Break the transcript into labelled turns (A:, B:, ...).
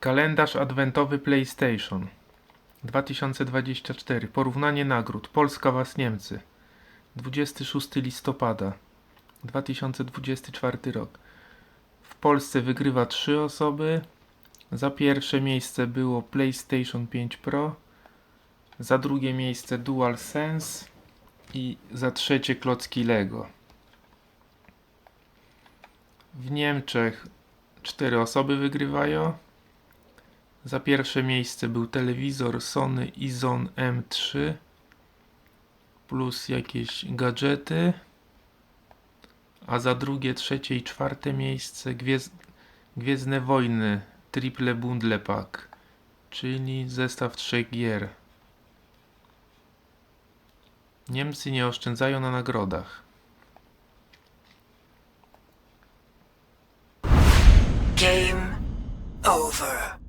A: Kalendarz adwentowy PlayStation 2024. Porównanie nagród. Polska was Niemcy. 26 listopada 2024 rok. W Polsce wygrywa 3 osoby. Za pierwsze miejsce było PlayStation 5 Pro. Za drugie miejsce DualSense. I za trzecie klocki Lego. W Niemczech 4 osoby wygrywają. Za pierwsze miejsce był telewizor Sony Izon M3 plus jakieś gadżety. A za drugie, trzecie i czwarte miejsce Gwiez Gwiezdne Wojny Triple Bundle Pack, czyli zestaw trzech gier. Niemcy nie oszczędzają na nagrodach.
B: Game over.